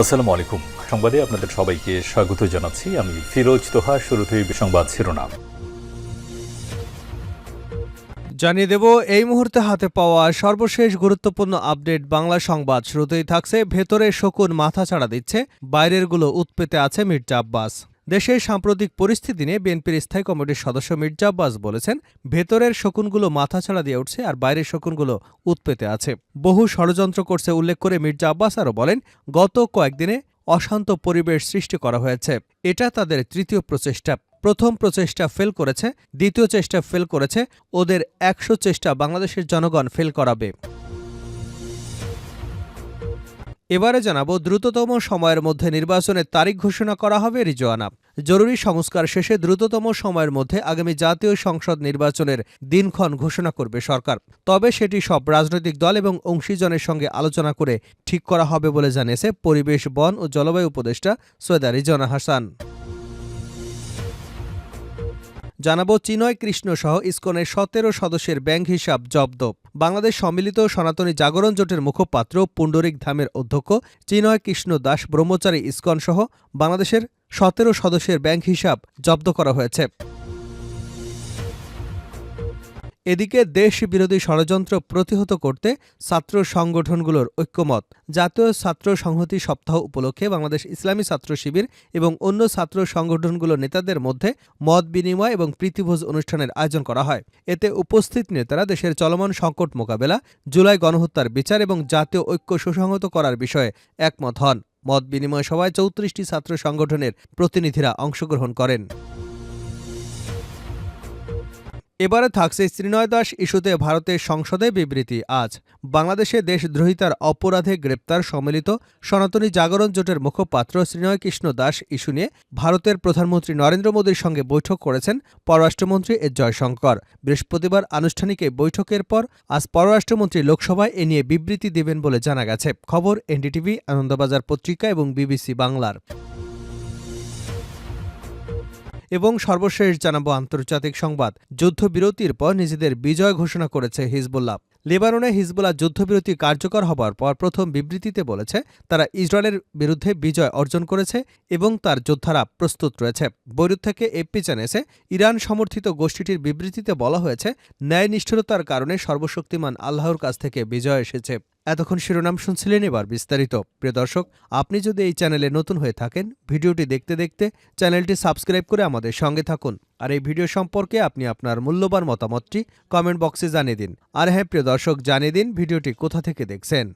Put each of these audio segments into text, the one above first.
আসসালামু আলাইকুম সংবাদে আপনাদের সবাইকে স্বাগত জানাচ্ছি। আমি ফিরোজ তোহা, শুরুতেই সংবাদ শিরোনাম। জানিয়ে দেব, এই মুহূর্তে হাতে পাওয়া সর্বশেষ গুরুত্বপূর্ণ আপডেট বাংলা সংবাদ। শুরুতেই থাকছে, ভেতরে শকুন মাথা ছাড়া দিচ্ছে, বাইরেরগুলো উৎপেতে আছে মির্জা আব্বাস। দেশের সাম্প্রতিক পরিস্থিতি নিয়ে বিএনপির স্থায়ী কমিটির সদস্য মির্জা আব্বাস বলেছেন, ভেতরের শকুনগুলো মাথা ছাড়া দিয়ে উঠছে আর বাইরের শকুনগুলো উৎপেতে আছে। বহু ষড়যন্ত্র করছে উল্লেখ করে মির্জা আব্বাস আরও বলেন, গত কয়েকদিনে অশান্ত পরিবেশ সৃষ্টি করা হয়েছে। এটা তাদের তৃতীয় প্রচেষ্টা। প্রথম প্রচেষ্টা ফেল করেছে, দ্বিতীয় চেষ্টা ফেল করেছে, ওদের একশো চেষ্টা বাংলাদেশের জনগণ ফেল করাবে। এবারে জানাব দ্রুততম সময়ের মধ্যে নির্বাচনের তারিখ ঘোষণা করা হবে রিজওয়ানা। জরুরি সংস্কার শেষে দ্রুততম সময়ের মধ্যে আগামী জাতীয় সংসদ নির্বাচনের দিনক্ষণ ঘোষণা করবে সরকার। তবে সেটি সব রাজনৈতিক দল এবং অংশীজনের সঙ্গে আলোচনা করে ঠিক করা হবে বলে জানিয়েছে পরিবেশ, বন ও জলবায়ু উপদেষ্টা সৈয়দা রিজওয়ানা হাসান। জানাব চিনয় কৃষ্ণ সহ ইস্কনের সতেরো সদস্যের ব্যাংক হিসাব জব্দ। বাংলাদেশ সম্মিলিত সনাতনী জাগরণ জোটের মুখপাত্র পুণ্ডরিক ধামের অধ্যক্ষ চিনয় কৃষ্ণ দাস ব্রহ্মচারী ইস্কন সহ বাংলাদেশের সতেরো সদস্যের ব্যাংক হিসাব জব্দ করা হয়েছে। এদিকে দেশ বিরোধী ষড়যন্ত্র প্রতিহত করতে ছাত্র সংগঠনগুলোর ঐক্যমত, জাতীয় ছাত্র সংহতি সপ্তাহ উপলক্ষে বাংলাদেশ ইসলামী ছাত্র শিবির এবং অন্য ছাত্র সংগঠনগুলোর নেতাদের মধ্যে মত বিনিময় এবং প্রীতিভোজ অনুষ্ঠানের আয়োজন করা হয়। এতে উপস্থিত নেতারা দেশের চলমান সংকট মোকাবেলা, জুলাই গণহত্যার বিচার এবং জাতীয় ঐক্য সুসংহত করার বিষয়ে একমত হন। মত বিনিময় সভায় চৌত্রিশটি ছাত্র সংগঠনের প্রতিনিধিরা অংশগ্রহণ করেন। এবারে থাকছে শ্রীনয় দাস ইস্যুতে ভারতের সংসদে বিবৃতি। আজ বাংলাদেশে দেশদ্রোহিতার অপরাধে গ্রেপ্তার সম্মিলিত সনাতনী জাগরণ জোটের মুখপাত্র শ্রীনয় কৃষ্ণ দাস ইস্যু নিয়ে ভারতের প্রধানমন্ত্রী নরেন্দ্র মোদীর সঙ্গে বৈঠক করেছেন পররাষ্ট্রমন্ত্রী এস জয়শঙ্কর। বৃহস্পতিবার আনুষ্ঠানিক এই বৈঠকের পর আজ পররাষ্ট্রমন্ত্রী লোকসভায় এ নিয়ে বিবৃতি দেবেন বলে জানা গেছে। খবর এনডিটিভি, আনন্দবাজার পত্রিকা এবং বিবিসি বাংলার। এবং সর্বশেষ জানাব আন্তর্জাতিক সংবাদ। যুদ্ধবিরতির পর নিজেদের বিজয় ঘোষণা করেছে হিজবুল্লাহ। লেবাননে হিজবুল্লাহ যুদ্ধবিরতি কার্যকর হবার পর প্রথম বিবৃতিতে বলেছে, তারা ইসরায়েলের বিরুদ্ধে বিজয় অর্জন করেছে এবং তার যোদ্ধারা প্রস্তুত রয়েছে। বৈরুত থেকে এপি জানিয়েছে ইরান সমর্থিত গোষ্ঠীটির বিবৃতিতে বলা হয়েছে ন্যায় নিষ্ঠুরতার কারণে সর্বশক্তিমান আল্লাহর কাছ থেকে বিজয় এসেছে। এতক্ষণ শিরোনাম শুনছিলেন এবার বিস্তারিত। প্রিয় দর্শক, আপনি যদি এই চ্যানেলে নতুন হয়ে থাকেন, ভিডিওটি দেখতে দেখতে চ্যানেলটি সাবস্ক্রাইব করে আমাদের সঙ্গে থাকুন। আর এই ভিডিও সম্পর্কে আপনি আপনার মূল্যবান মতামতটি কমেন্ট বক্সে জানিয়ে দিন। আর হ্যাঁ প্রিয় দর্শক, জানিয়ে দিন ভিডিওটি কোথা থেকে দেখছেন।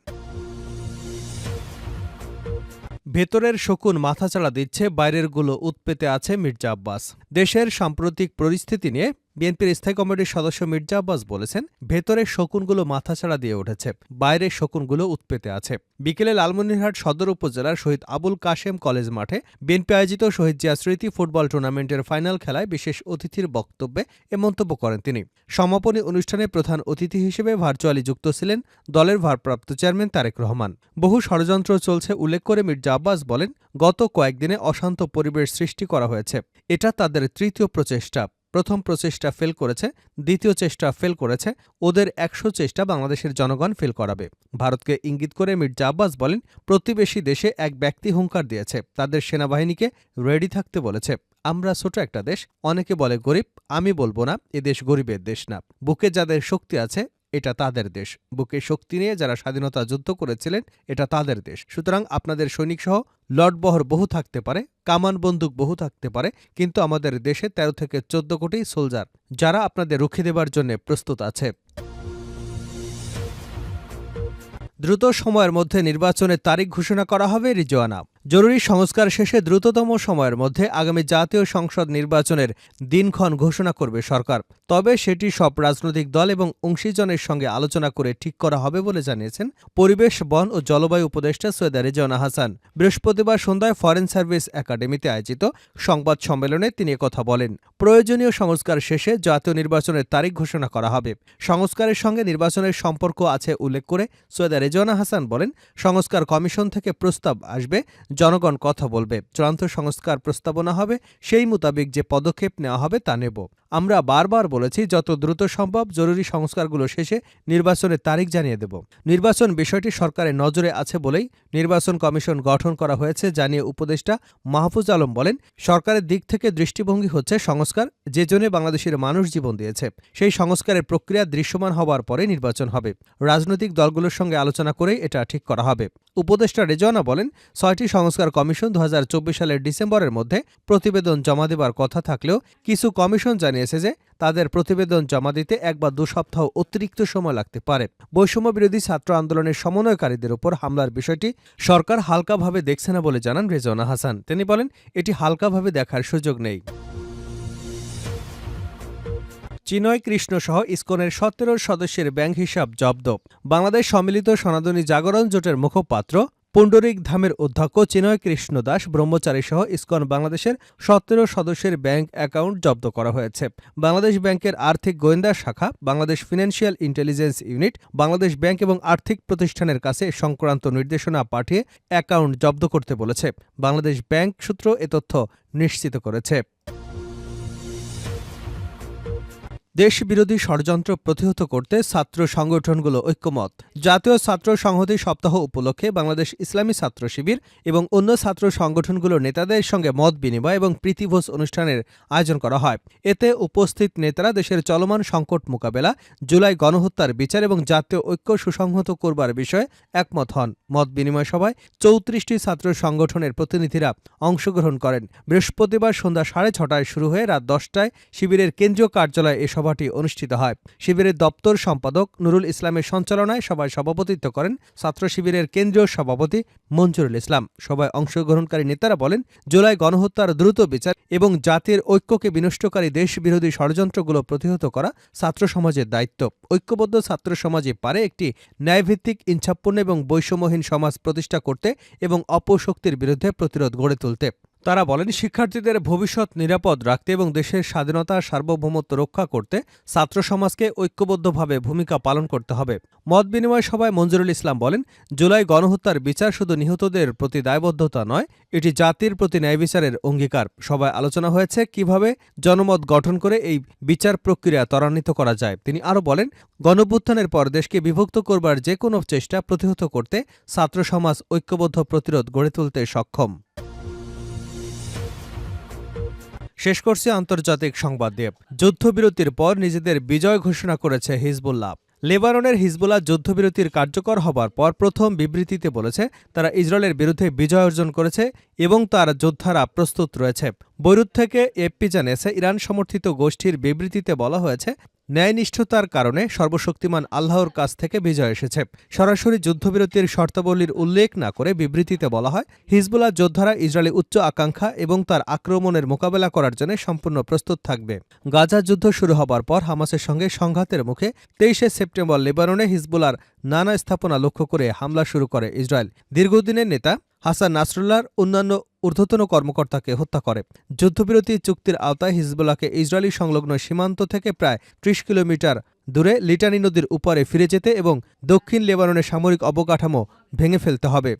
ভেতরের শকুন মাথাচাড়া দিচ্ছে, বাইরেরগুলো উৎপেতে আছে মির্জা আব্বাস। দেশের সাম্প্রতিক পরিস্থিতি নিয়ে বিএনপির স্থায়ী কমিটির সদস্য মির্জা আব্বাস বলেছেন ভেতরের শকুনগুলো মাথাছাড়া দিয়ে উঠেছে বাইরের শকুনগুলো উৎপেতে আছে। বিকেলে লালমনিরহাট সদর উপজেলার শহীদ আবুল কাশেম কলেজ মাঠে বিএনপি আয়োজিত শহীদ জিয়া স্মৃতি ফুটবল টুর্নামেন্টের ফাইনাল খেলায় বিশেষ অতিথির বক্তব্যে এ মন্তব্য করেন তিনি। সমাপনী অনুষ্ঠানে প্রধান অতিথি হিসেবে ভার্চুয়ালি যুক্ত ছিলেন দলের ভারপ্রাপ্ত চেয়ারম্যান তারেক রহমান। বহু ষড়যন্ত্র চলছে উল্লেখ করে মির্জা আব্বাস বলেন, গত কয়েকদিনে অশান্ত পরিবেশ সৃষ্টি করা হয়েছে। এটা তাদের তৃতীয় প্রচেষ্টা। প্রথম প্রচেষ্টা ফেল করেছে, দ্বিতীয় চেষ্টা ফেল করেছে, ওদের একশো চেষ্টা বাংলাদেশের জনগণ ফেল করাবে। ভারতকে ইঙ্গিত করে মির্জা আব্বাস বলেন, প্রতিবেশী দেশে এক ব্যক্তি হুঙ্কার দিয়েছে, তাদের সেনাবাহিনীকে রেডি থাকতে বলেছে। আমরা ছোট একটা দেশ, অনেকে বলে গরিব, আমি বলব না, এ দেশ গরিবের দেশ না। বুকে যাদের শক্তি আছে এটা তাদের দেশ। বুকে শক্তি নিয়ে যারা স্বাধীনতা যুদ্ধ করেছিলেন, এটা তাদের দেশ। সুতরাং আপনাদের সৈনিক সহ লটবহর বহু থাকতে পারে, কামান বন্দুক বহু থাকতে পারে, কিন্তু আমাদের দেশে ১৩ থেকে চোদ্দ কোটি সোলজার, যারা আপনাদের রুখে দেবার জন্য প্রস্তুত আছে। দ্রুত সময়ের মধ্যে নির্বাচনের তারিখ ঘোষণা করা হবে রিজওয়ানা। জরুরি সংস্কার শেষে দ্রুততম সময়ের মধ্যে আগামী জাতীয় সংসদ নির্বাচনের দিনক্ষণ ঘোষণা করবে সরকার। তবে সেটি সব রাজনৈতিক দল এবং অংশীজনের সঙ্গে আলোচনা করে ঠিক করা হবে বলে জানিয়েছেন পরিবেশ, বন ও জলবায়ু উপদেষ্টা সৈয়দা রেজওয়ানা হাসান। বৃহস্পতিবার সন্ধ্যায় ফরেন সার্ভিস একাডেমিতে আয়োজিত সংবাদ সম্মেলনে তিনি কথা বলেন। প্রয়োজনীয় সংস্কার শেষে জাতীয় নির্বাচনের তারিখ ঘোষণা করা হবে। সংস্কারের সঙ্গে নির্বাচনের সম্পর্ক আছে উল্লেখ করে সৈয়দা রেজওয়ানা হাসান বলেন, সংস্কার কমিশন থেকে প্রস্তাব আসবে জনগণ কথা বলবে, চূড়ান্ত সংস্কার প্রস্তাবনা হবে, সেই মোতাবেক যে পদক্ষেপ নেওয়া হবে তা নেব। আমরা বারবার বলেছি, যত দ্রুত সম্ভব জরুরি সংস্কারগুলো শেষে নির্বাচনের তারিখ জানিয়ে দেব। নির্বাচন বিষয়টি সরকারের নজরে আছে বলেই নির্বাচন কমিশন গঠন করা হয়েছে, জানিয়ে উপদেষ্টা মাহফুজ আলম বলেন, সরকারের দিক থেকে দৃষ্টিভঙ্গি হচ্ছে সংস্কার, যে জন্য বাংলাদেশের মানুষ জীবন দিয়েছে। সেই সংস্কারের প্রক্রিয়া দৃশ্যমান হওয়ার পরে নির্বাচন হবে। রাজনৈতিক দলগুলোর সঙ্গে আলোচনা করেই এটা ঠিক করা হবে। উপদেষ্টা রেজওয়ানা বলেন, ছয়টি সংস্কার কমিশন দু হাজার চব্বিশ সালের ডিসেম্বরের মধ্যে প্রতিবেদন জমা দেবার কথা থাকলেও কিছু কমিশন জানিয়েছে যে তাদের প্রতিবেদন জমা দিতে এক বা দু সপ্তাহ অতিরিক্ত সময় লাগতে পারে। বৈষম্য বিরোধী ছাত্র আন্দোলনের সমন্বয়কারীদের উপর হামলার বিষয়টি সরকার হালকাভাবে দেখছে না বলে জানান রেজওয়ানা হাসান। তিনি বলেন, এটি হালকাভাবে দেখার সুযোগ নেই। চিনয় কৃষ্ণ সহ ইসকনের সতেরো সদস্যের ব্যাংক হিসাব জব্দ। বাংলাদেশ সম্মিলিত সনাতনী জাগরণ জোটের মুখপাত্র পুণ্ডরিক ধামের অধ্যক্ষ চিনয় কৃষ্ণ দাস ব্রহ্মচারী সহ ইসকন বাংলাদেশের সতেরো সদস্যের ব্যাংক অ্যাকাউন্ট জব্দ করা হয়েছে। বাংলাদেশ ব্যাংকের আর্থিক গোয়েন্দা শাখা, Bangladesh financial intelligence unit, Bangladesh bank এবং আর্থিক প্রতিষ্ঠানের কাছে সংক্রান্ত নির্দেশনা পাঠিয়ে অ্যাকাউন্ট জব্দ করতে বলেছে। বাংলাদেশ ব্যাংক সূত্র এ তথ্য নিশ্চিত করেছে। দেশবিরোধী ষড়যন্ত্র প্রতিহত করতে ছাত্র সংগঠনগুলো ঐক্যমত। জাতীয় ছাত্র সংহতি সপ্তাহ উপলক্ষে বাংলাদেশ ইসলামী ছাত্র শিবির এবং অন্য ছাত্র সংগঠনগুলোর নেতাদের সঙ্গে মত বিনিময় এবং প্রীতিভোজ অনুষ্ঠানের আয়োজন করা হয়। এতে উপস্থিত নেতারা দেশের চলমান সংকট মোকাবেলা, জুলাই গণহত্যার বিচার এবং জাতীয় ঐক্য সুসংহত করবার বিষয়ে একমত হন। মত বিনিময় সভায় চৌত্রিশটি ছাত্র সংগঠনের প্রতিনিধিরা অংশগ্রহণ করেন। বৃহস্পতিবার সন্ধ্যা সাড়ে ছটায় শুরু হয়ে রাত দশটায় শিবিরের কেন্দ্রীয় কার্যালয়ে এ সভাটি অনুষ্ঠিত হয়। শিবিরের দপ্তর সম্পাদক নুরুল ইসলামের সঞ্চালনায় সভায় সভাপতিত্ব করেন ছাত্র শিবিরের কেন্দ্রীয় সভাপতি মঞ্জুরুল ইসলাম। সভায় অংশগ্রহণকারী নেতারা বলেন, জুলাই গণহত্যার দ্রুত বিচার এবং জাতির ঐক্যকে বিনষ্টকারী দেশবিরোধী ষড়যন্ত্রগুলো প্রতিহত করা ছাত্র সমাজের দায়িত্ব। ঐক্যবদ্ধ ছাত্র সমাজে পারে একটি ন্যায়ভিত্তিক, ইচ্ছাপূর্ণ এবং বৈষম্যহীন সমাজ প্রতিষ্ঠা করতে এবং অপশক্তির বিরুদ্ধে প্রতিরোধ গড়ে তুলতে। তারা বলেন, শিক্ষার্থীদের ভবিষ্যৎ নিরাপদ রাখতে এবং দেশের স্বাধীনতা, সার্বভৌমত্ব রক্ষা করতে ছাত্র সমাজকে ঐক্যবদ্ধভাবে ভূমিকা পালন করতে হবে। মত বিনিময় সভায় মঞ্জুরুল ইসলাম বলেন, জুলাই গণহত্যার বিচার শুধু নিহতদের প্রতি দায়বদ্ধতা নয়, এটি জাতির প্রতি ন্যায় বিচারের অঙ্গীকার। সভায় আলোচনা হয়েছে কীভাবে জনমত গঠন করে এই বিচার প্রক্রিয়া ত্বরান্বিত করা যায়। তিনি আরও বলেন, গণভ্যুত্থানের পর দেশকে বিভক্ত করবার যে কোনো চেষ্টা প্রতিহত করতে ছাত্র সমাজ ঐক্যবদ্ধ প্রতিরোধ গড়ে তুলতে সক্ষম। শেষ করছে আন্তর্জাতিক সংবাদ দিয়ে। যুদ্ধবিরতির পর নিজেদের বিজয় ঘোষণা করেছে হিজবুল্লাহ। লেবাননের হিজবুল্লাহ যুদ্ধবিরতির কার্যকর হবার পর প্রথম বিবৃতিতে বলেছে, তারা ইসরায়েলের বিরুদ্ধে বিজয় অর্জন করেছে এবং তার যোদ্ধারা প্রস্তুত রয়েছে। বৈরুত থেকে এপি জানিয়েছে, ইরান সমর্থিত গোষ্ঠীর বিবৃতিতে বলা হয়েছে ন্যায়নিষ্ঠতার কারণে সর্বশক্তিমান আল্লাহর কাছ থেকে বিজয় এসেছে। সরাসরি যুদ্ধবিরতির শর্তাবলীর উল্লেখ না করে বিবৃতিতে বলা হয়, হিজবুল্লাহ যোদ্ধারা ইসরায়েলি উচ্চ আকাঙ্ক্ষা এবং তার আক্রমণের মোকাবেলা করার জন্য সম্পূর্ণ প্রস্তুত থাকবে। গাজা যুদ্ধ শুরু হবার পর হামাসের সঙ্গে সংঘাতের মুখে তেইশে সেপ্টেম্বর লেবাননে হিজবুলার নানা স্থাপনা লক্ষ্য করে হামলা শুরু করে ইসরায়েল। দীর্ঘদিনের নেতা হাসান নাসরুল্লাহর অন্যান্য ঊর্ধ্বতন কর্মকর্তাকে হত্যা করে। যুদ্ধবিরতি চুক্তির আওতায় হিজবুল্লাহকে ইসরায়েলি সংলগ্ন সীমান্ত থেকে প্রায় ত্রিশ কিলোমিটার দূরে লিটানি নদীর উপরে ফিরে যেতে এবং দক্ষিণ লেবাননের সামরিক অবকাঠামো ভেঙে ফেলতে হবে।